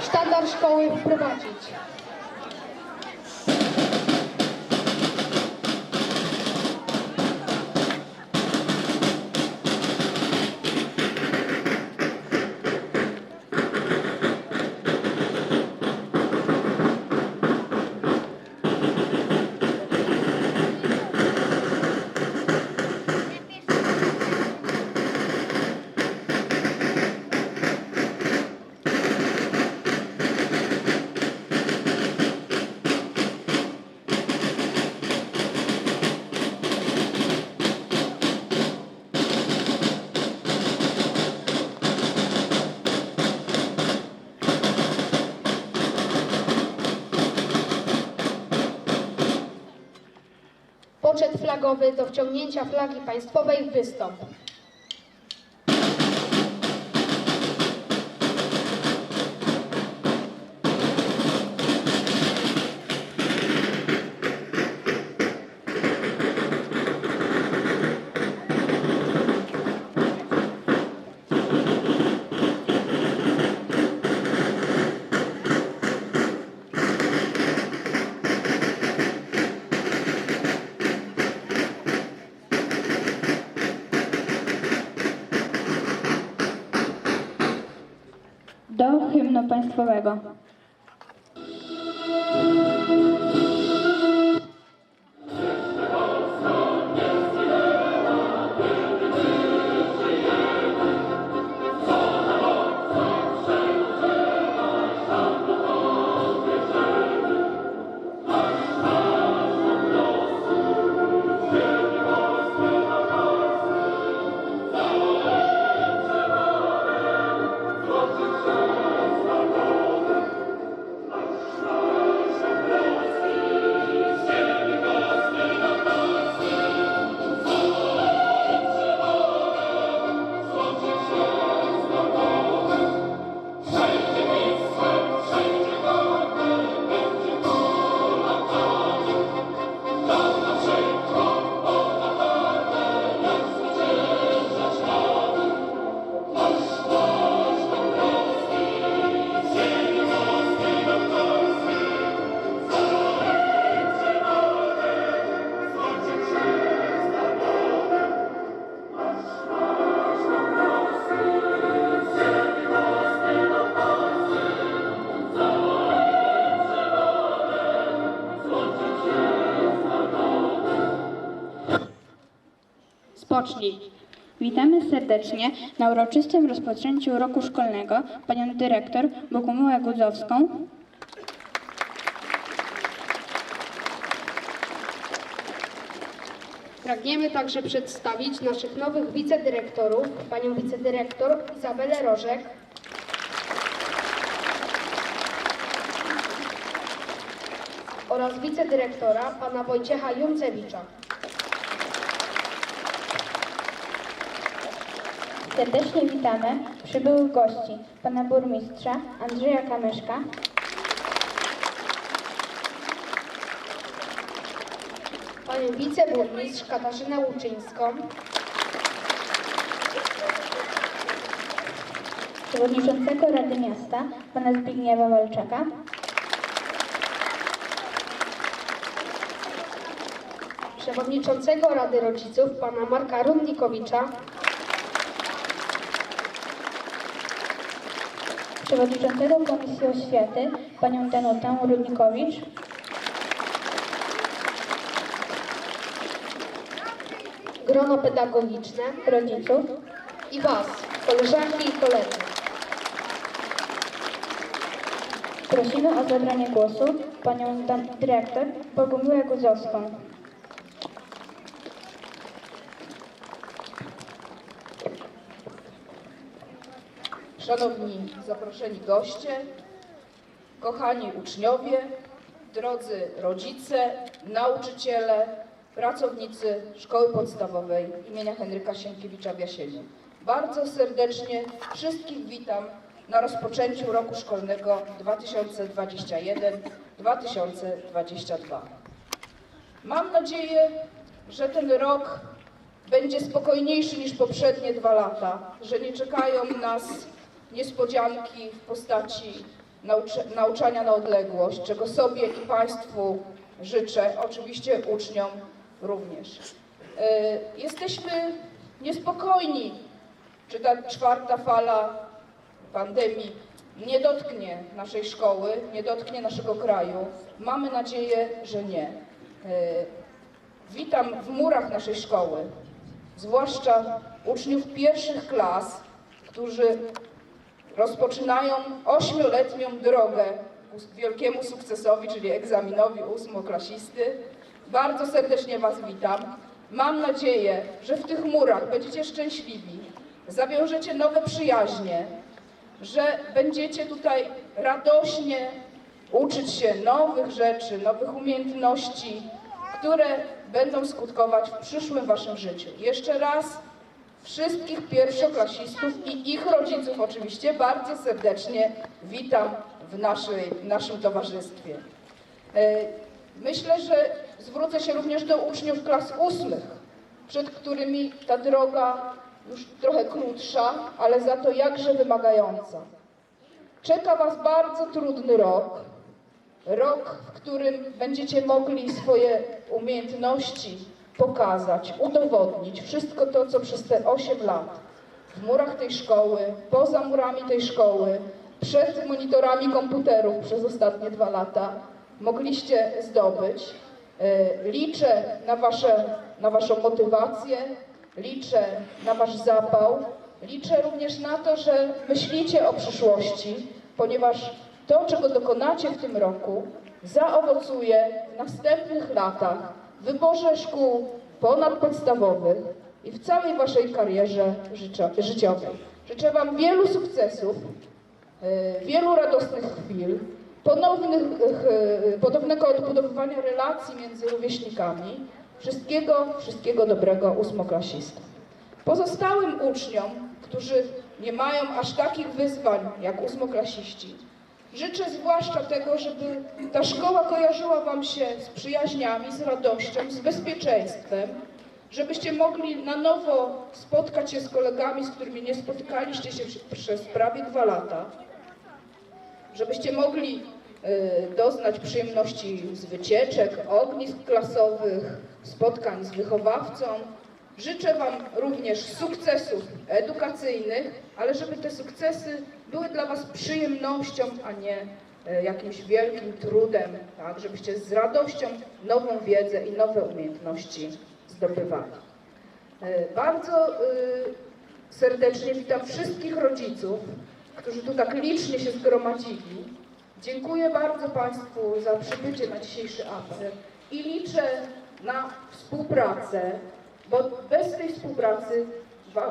sztandar szkoły wprowadzić. Poczet flagowy do wciągnięcia flagi państwowej wystąp. nic nowego. Witamy serdecznie na uroczystym rozpoczęciu roku szkolnego. Panią dyrektor Bogumiłę Gudzowską, Pragniemy także przedstawić naszych nowych wicedyrektorów, panią wicedyrektor Izabelę Rożek, oraz wicedyrektora pana Wojciecha Juncewicza. Serdecznie witamy przybyłych gości, pana burmistrza Andrzeja Kamyszka, panią wiceburmistrz Katarzynę Łuczyńską, przewodniczącego Rady Miasta, pana Zbigniewa Walczaka, przewodniczącego Rady Rodziców pana Marka Rundikowicza, przewodniczącego Komisji Oświaty, panią Danutę Rudnikowicz, grono pedagogiczne rodziców, i Was, koleżanki i koledzy. prosimy o zabranie głosu panią dyrektor Bogumiłę Gudzowską. Szanowni zaproszeni goście, kochani uczniowie, drodzy rodzice, nauczyciele, pracownicy Szkoły Podstawowej imienia Henryka Sienkiewicza w Jasieniu. Bardzo serdecznie wszystkich witam na rozpoczęciu roku szkolnego 2021-2022. Mam nadzieję, że ten rok będzie spokojniejszy niż poprzednie dwa lata, że nie czekają nas niespodzianki w postaci nauczania na odległość, czego sobie i Państwu życzę, oczywiście uczniom również. E, Jesteśmy niespokojni, czy ta czwarta fala pandemii nie dotknie naszej szkoły, nie dotknie naszego kraju. Mamy nadzieję, że nie. E, Witam w murach naszej szkoły, zwłaszcza uczniów pierwszych klas, którzy rozpoczynają ośmioletnią drogę ku wielkiemu sukcesowi, czyli egzaminowi ósmoklasisty. Bardzo serdecznie Was witam. Mam nadzieję, że w tych murach będziecie szczęśliwi, zawiążecie nowe przyjaźnie, że będziecie tutaj radośnie uczyć się nowych rzeczy, nowych umiejętności, które będą skutkować w przyszłym Waszym życiu. Jeszcze raz wszystkich pierwszoklasistów i ich rodziców oczywiście bardzo serdecznie witam w, naszej, w naszym towarzystwie. E, Myślę, że zwrócę się również do uczniów klas ósmych, przed którymi ta droga już trochę krótsza, ale za to jakże wymagająca. Czeka Was bardzo trudny rok, rok, w którym będziecie mogli swoje umiejętności pokazać, udowodnić wszystko to, co przez te 8 lat w murach tej szkoły, poza murami tej szkoły, przed monitorami komputerów przez ostatnie dwa lata mogliście zdobyć. E, Liczę na, wasze, na Waszą motywację, liczę na Wasz zapał, liczę również na to, że myślicie o przyszłości, ponieważ to, czego dokonacie w tym roku, zaowocuje w następnych latach wyborze szkół ponadpodstawowych i w całej Waszej karierze życio- życiowej. Życzę Wam wielu sukcesów, e, wielu radosnych chwil, ponownych, e, ponownego odbudowywania relacji między rówieśnikami. Wszystkiego, wszystkiego dobrego ósmoklasistów. Pozostałym uczniom, którzy nie mają aż takich wyzwań jak ósmoklasiści, życzę zwłaszcza tego, żeby ta szkoła kojarzyła Wam się z przyjaźniami, z radością, z bezpieczeństwem, żebyście mogli na nowo spotkać się z kolegami, z którymi nie spotykaliście się przez prawie dwa lata, żebyście mogli e, doznać przyjemności z wycieczek, ognisk klasowych, spotkań z wychowawcą. Życzę Wam również sukcesów edukacyjnych, ale żeby te sukcesy były dla Was przyjemnością, a nie e, jakimś wielkim trudem, tak? żebyście z radością nową wiedzę i nowe umiejętności zdobywali. E, Bardzo e, serdecznie witam wszystkich rodziców, którzy tu tak licznie się zgromadzili. Dziękuję bardzo Państwu za przybycie na dzisiejszy apel i liczę na współpracę, bo bez tej współpracy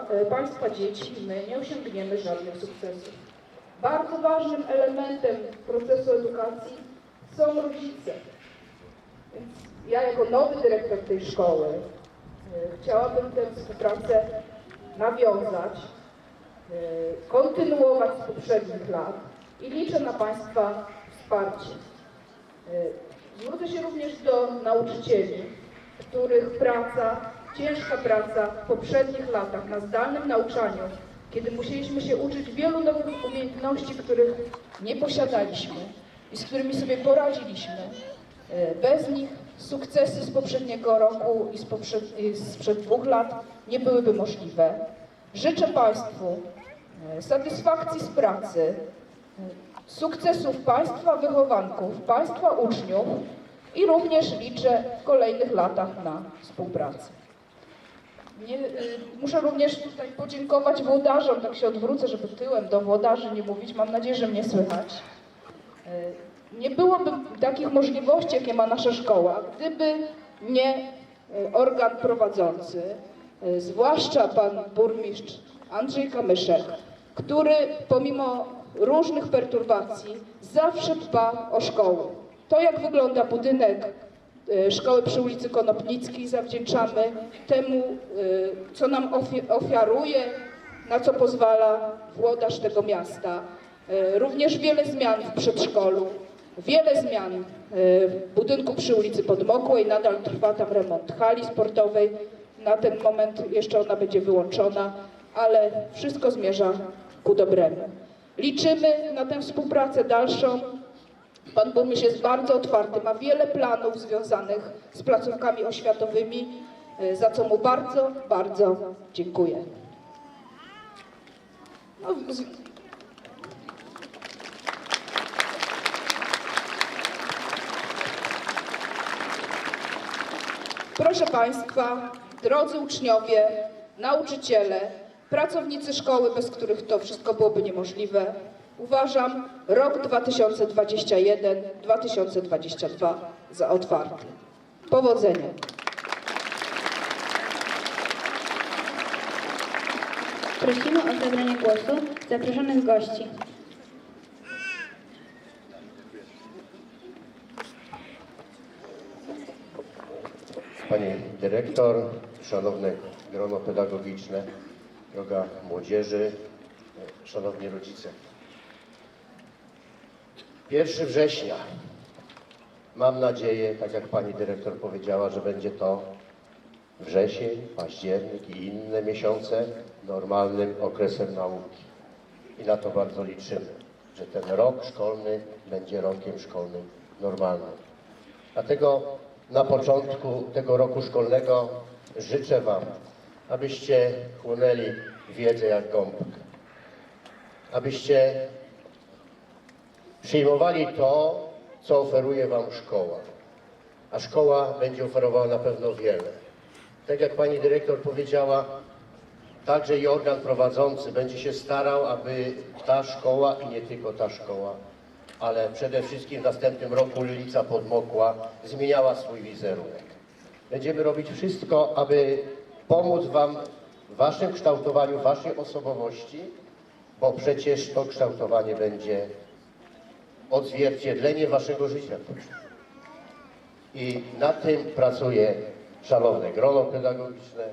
e, Państwa dzieci my nie osiągniemy żadnych sukcesów. Bardzo ważnym elementem procesu edukacji są rodzice. Ja jako nowy dyrektor tej szkoły e, chciałabym tę współpracę nawiązać, e, kontynuować z poprzednich lat i liczę na Państwa wsparcie. Zwrócę się również do nauczycieli, których praca, ciężka praca w poprzednich latach na zdalnym nauczaniu, kiedy musieliśmy się uczyć wielu nowych umiejętności, których nie posiadaliśmy i z którymi sobie poradziliśmy, e, bez nich sukcesy z poprzedniego roku i z sprzed dwóch lat nie byłyby możliwe. Życzę Państwu e, satysfakcji z pracy, e, sukcesów Państwa wychowanków, Państwa uczniów i również liczę w kolejnych latach na współpracę. Nie, y, muszę również tutaj podziękować włodarzom, tak się odwrócę, żeby tyłem do włodarzy nie mówić, mam nadzieję, że mnie słychać. Y, Nie byłoby takich możliwości, jakie ma nasza szkoła, gdyby nie y, organ prowadzący, zwłaszcza pan burmistrz Andrzej Kamyszek, który pomimo różnych perturbacji zawsze dba o szkołę. To, jak wygląda budynek szkoły przy ulicy Konopnickiej, zawdzięczamy temu, y, co nam ofi- ofiaruje, na co pozwala włodarz tego miasta. Y, Również wiele zmian w przedszkolu, wiele zmian w budynku przy ulicy Podmokłej, nadal trwa tam remont hali sportowej. Na ten moment jeszcze ona będzie wyłączona, ale wszystko zmierza ku dobremu. Liczymy na tę współpracę dalszą. Pan burmistrz jest bardzo otwarty, ma wiele planów związanych z placówkami oświatowymi, y, za co mu bardzo, bardzo dziękuję. No, z- Proszę Państwa, drodzy uczniowie, nauczyciele, pracownicy szkoły, bez których to wszystko byłoby niemożliwe, uważam rok 2021-2022 za otwarty. Powodzenia. Prosimy o zabranie głosu zaproszonych gości. Pani dyrektor, szanowne grono pedagogiczne, droga młodzieży, szanowni rodzice. 1 września. Mam nadzieję, tak jak pani dyrektor powiedziała, że będzie to wrzesień, październik i inne miesiące normalnym okresem nauki. I na to bardzo liczymy, że ten rok szkolny będzie rokiem szkolnym normalnym. Dlatego na początku tego roku szkolnego życzę Wam, abyście chłonęli wiedzę jak gąbkę. Abyście przyjmowali to, co oferuje Wam szkoła. A szkoła będzie oferowała na pewno wiele. Tak jak Pani Dyrektor powiedziała, także i organ prowadzący będzie się starał, aby ta szkoła i nie tylko ta szkoła, ale przede wszystkim w następnym roku ulica Podmokła zmieniała swój wizerunek. Będziemy robić wszystko, aby pomóc Wam w Waszym kształtowaniu Waszej osobowości, bo przecież to kształtowanie będzie odzwierciedlenie Waszego życia. I nad tym pracuje szanowne grono pedagogiczne,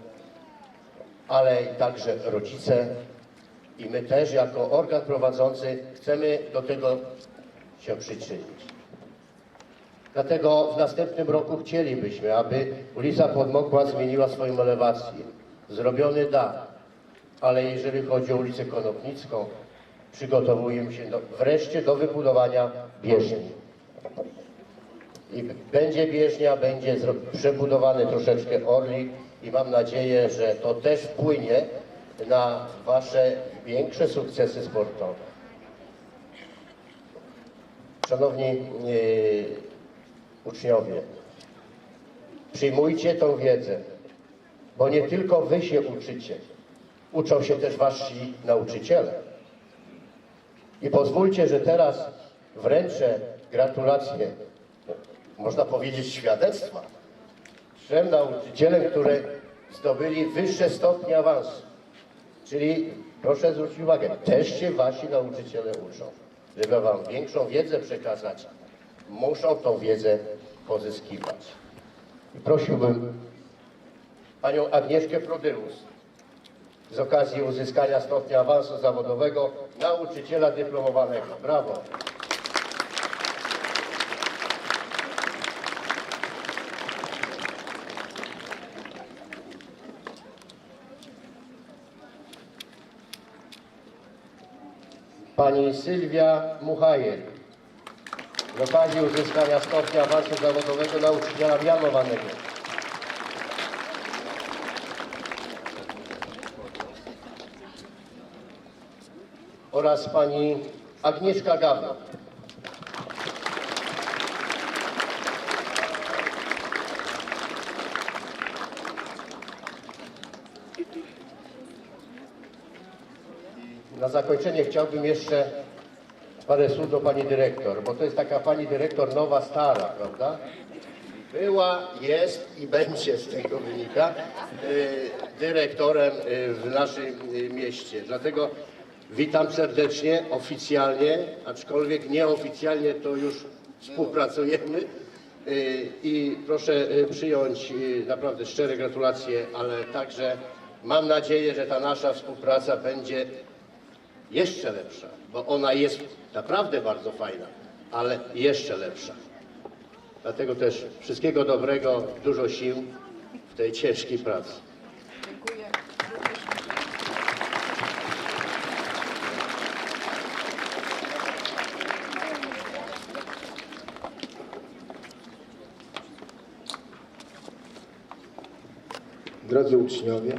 ale także rodzice. I my też jako organ prowadzący chcemy do tego się przyczynić. Dlatego w następnym roku chcielibyśmy, aby ulica Podmokła zmieniła swoją elewację. Zrobiony dach, ale jeżeli chodzi o ulicę Konopnicką, przygotowujemy się do, wreszcie do wybudowania bieżni. I będzie bieżnia, będzie przebudowany troszeczkę Orlik i mam nadzieję, że to też wpłynie na Wasze większe sukcesy sportowe. Szanowni e, uczniowie, przyjmujcie tą wiedzę, bo nie tylko Wy się uczycie, uczą się też Wasi nauczyciele. I pozwólcie, że teraz wręczę gratulacje, można powiedzieć świadectwa, trzem nauczycielom, które zdobyli wyższe stopnie awansu. Czyli proszę zwrócić uwagę, też się wasi nauczyciele uczą. Żeby wam większą wiedzę przekazać, muszą tą wiedzę pozyskiwać. I prosiłbym panią Agnieszkę Prodyrus z okazji uzyskania stopnia awansu zawodowego nauczyciela dyplomowanego. Brawo. Pani Sylwia Muchajek z okazji uzyskania stopnia awansu zawodowego nauczyciela mianowanego. Oraz pani Agnieszka Gawron. Na zakończenie chciałbym jeszcze parę słów do pani dyrektor, bo to jest taka pani dyrektor nowa, stara, prawda? Była, jest i będzie z tego wynika y, dyrektorem y, w naszym mieście. Dlatego witam serdecznie, oficjalnie, aczkolwiek nieoficjalnie to już współpracujemy. Y, I proszę y, przyjąć y, naprawdę szczere gratulacje, ale także mam nadzieję, że ta nasza współpraca będzie jeszcze lepsza, bo ona jest naprawdę bardzo fajna, ale jeszcze lepsza. Dlatego też wszystkiego dobrego, dużo sił w tej ciężkiej pracy. Drodzy uczniowie,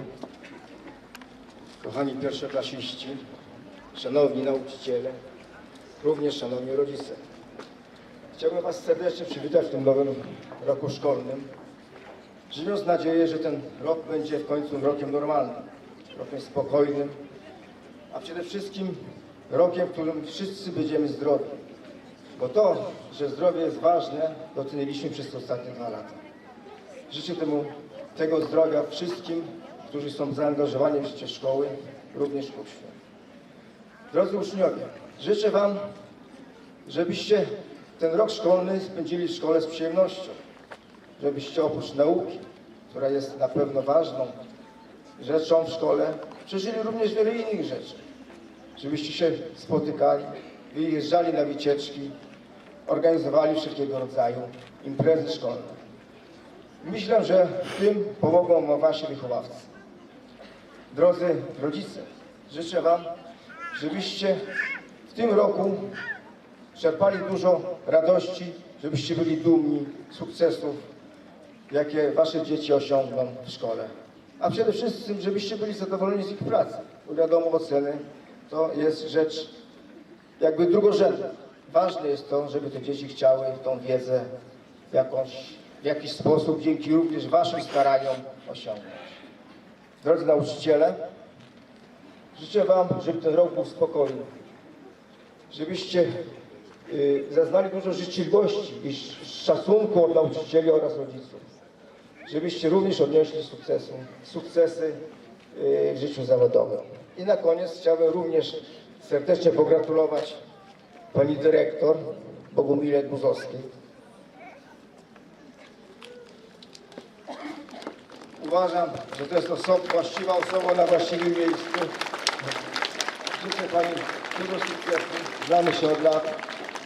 kochani pierwszoklasiści, szanowni nauczyciele, również szanowni rodzice. Chciałbym Was serdecznie przywitać w tym nowym roku szkolnym, żywiąc nadzieję, że ten rok będzie w końcu rokiem normalnym, rokiem spokojnym, a przede wszystkim rokiem, w którym wszyscy będziemy zdrowi. Bo to, że zdrowie jest ważne, doceniliśmy przez ostatnie dwa lata. Życzę temu, tego zdrowia wszystkim, którzy są zaangażowani w życie szkoły, również uczniom. Drodzy uczniowie, życzę Wam, żebyście ten rok szkolny spędzili w szkole z przyjemnością. Żebyście oprócz nauki, która jest na pewno ważną rzeczą w szkole, przeżyli również wiele innych rzeczy. Żebyście się spotykali, wyjeżdżali na wycieczki, organizowali wszelkiego rodzaju imprezy szkolne. Myślę, że w tym pomogą Wasi wychowawcy. Drodzy rodzice, życzę Wam, żebyście w tym roku czerpali dużo radości, żebyście byli dumni sukcesów, jakie Wasze dzieci osiągną w szkole. A przede wszystkim, żebyście byli zadowoleni z ich pracy. Bo wiadomo, oceny to jest rzecz jakby drugorzędna. Ważne jest to, żeby te dzieci chciały tą wiedzę jakąś, w jakiś sposób, dzięki również Waszym staraniom osiągnąć. Drodzy nauczyciele, życzę Wam, żeby ten rok był spokojny, żebyście y, zaznali dużo życzliwości i sz- szacunku od nauczycieli oraz rodziców, żebyście również odnieśli sukcesu, sukcesy y, w życiu zawodowym. I na koniec chciałbym również serdecznie pogratulować pani dyrektor Bogumile Guzowskiej. Uważam, że to jest osoba, właściwa osoba na właściwym miejscu. Życzę Pani dużo sukcesu. Znamy się od lat.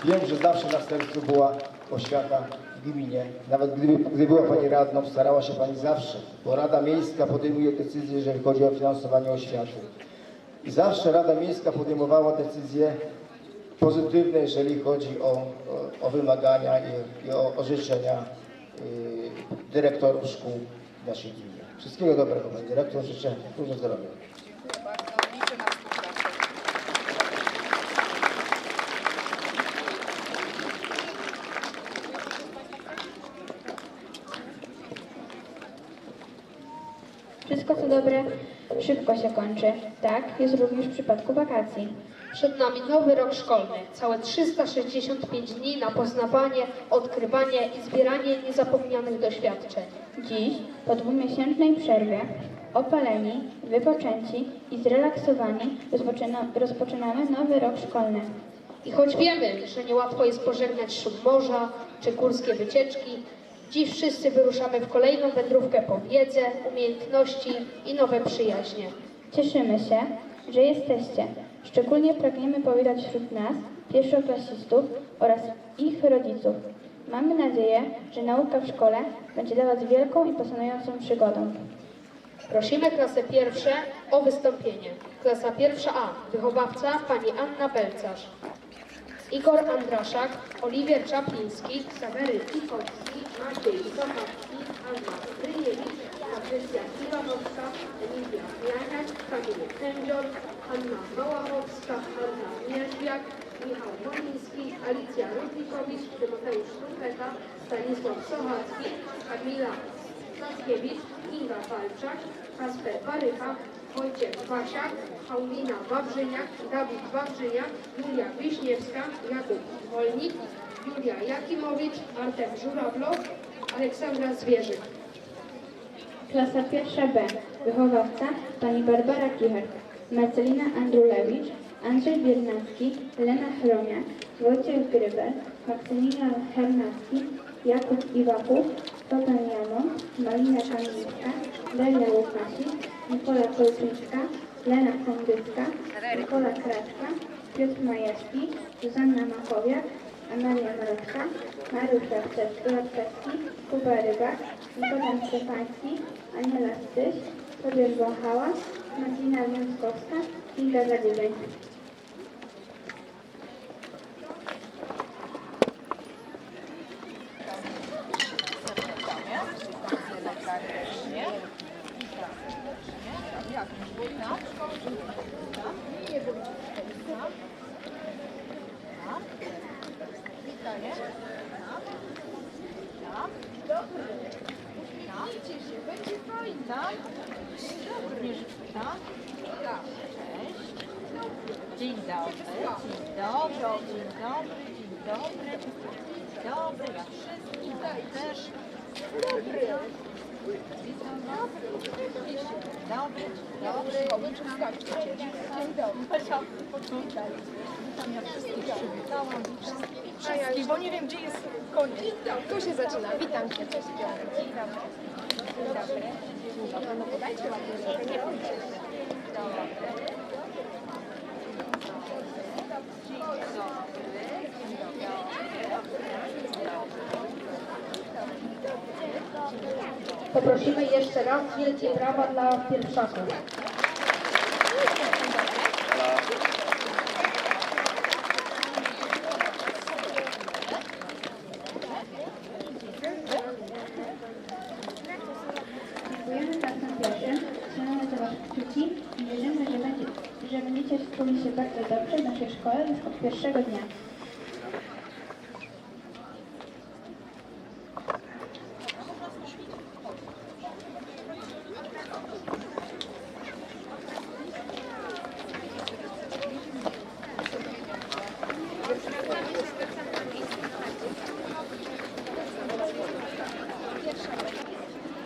Wiem, że zawsze na sercu była oświata w gminie. Nawet gdyby, gdy była Pani radną, starała się Pani zawsze, bo Rada Miejska podejmuje decyzje, jeżeli chodzi o finansowanie oświaty. I zawsze Rada Miejska podejmowała decyzje pozytywne, jeżeli chodzi o, o, o wymagania i, i o, o życzenia y, dyrektorów szkół naszej gminie. Wszystkiego dobrego, Pani Dyrektor. Życzę dużo zdrowia. Wszystko co dobre szybko się kończy. Tak jest również w przypadku wakacji. Przed nami nowy rok szkolny, całe 365 dni na poznawanie, odkrywanie i zbieranie niezapomnianych doświadczeń. Dziś, po dwumiesięcznej przerwie, opaleni, wypoczęci i zrelaksowani, rozpoczyna, rozpoczynamy nowy rok szkolny. I choć wiemy, że niełatwo jest pożegnać szum morza czy górskie wycieczki, dziś wszyscy wyruszamy w kolejną wędrówkę po wiedzę, umiejętności i nowe przyjaźnie. Cieszymy się, że jesteście. Szczególnie pragniemy powitać wśród nas pierwszoklasistów oraz ich rodziców. Mamy nadzieję, że nauka w szkole będzie dla Was wielką i pasjonującą przygodą. Prosimy klasę pierwsze o wystąpienie. Klasa pierwsza A, wychowawca pani Anna Belcarz. Igor Andraszak, Oliwier Czapliński, Sawery Ikowski, Maciej Sochacki, Anna Bryniewicz, Patrycja Iwanowska, Emilia Janiak, Kamil Kędzior, Anna Małachowska, Anna Mierzwiak, Michał Moliński, Alicja Rudnikowicz, Tymoteusz Trupeta, Stanisław Sochacki, Kamila Stackiewicz, Inga Walczak, Kasper Barycha, Wojciech Wasiak, Paulina Wawrzyniak, Dawid Wawrzyniak, Julia Wiśniewska, Jakub Wolnik, Julia Jakimowicz, Artem Żurawlow, Aleksandra Zwierzyk. Klasa pierwsza B. Wychowawca pani Barbara Kicher, Marcelina Andrulewicz, Andrzej Biernacki, Lena Chroniak, Wojciech Grybel, Maksymilian Hernacki, Jakub Iwachów, Topan Jamon, Malina Kamińska, Daria Łukasik, Nikola Kolczyńska, Lena Kondycka, Nikola Kraczka, Piotr Majewski, Zuzanna Makowiak, Amalia Maroczka, Mariusz Latczewski, Kuba Rybak, Nikodem Szczepański, Aniela Styś, Tobiasz Wąchała, Martina Díaz Costa, Islas La Dobry, dobry, dzień dobry. Witam, wszystkich bo nie wiem gdzie jest koniec. Tu się zaczyna. Witam cię. Dzień dobry. Dzień dobry. No Poprosimy jeszcze raz wielkie brawa dla pierwszaków. Dziękujemy pierwszym, trzymamy za Wasze kciuki i wierzymy, że, będzie, że będziecie czuli się bardzo dobrze w naszej szkole już od pierwszego dnia.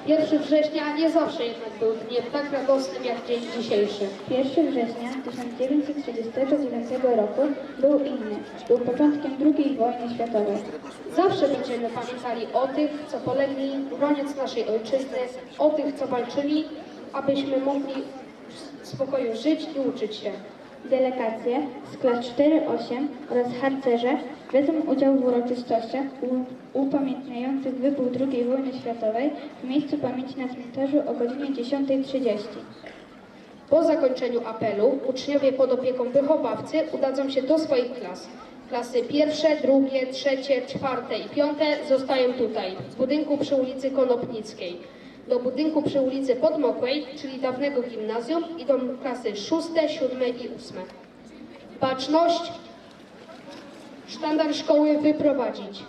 Pierwszy września nie zawsze dniem tak radosnym jak dzień dzisiejszy. 1 września 1939 roku był inny. Był początkiem II wojny światowej. Zawsze będziemy pamiętali o tych, co polegli, broniąc naszej ojczyzny, o tych, co walczyli, abyśmy mogli w spokoju żyć i uczyć się. Delegacje z klas 4-8 oraz harcerze wezmą udział w uroczystościach upamiętniających wybuch II wojny światowej w miejscu pamięci na cmentarzu o godzinie 10.30. Po zakończeniu apelu uczniowie pod opieką wychowawcy udadzą się do swoich klas. Klasy pierwsze, drugie, trzecie, czwarte i piąte zostają tutaj, w budynku przy ulicy Konopnickiej. Do budynku przy ulicy Podmokłej, czyli dawnego gimnazjum, idą klasy szóste, siódme i ósme. Baczność! Sztandar szkoły wyprowadzić.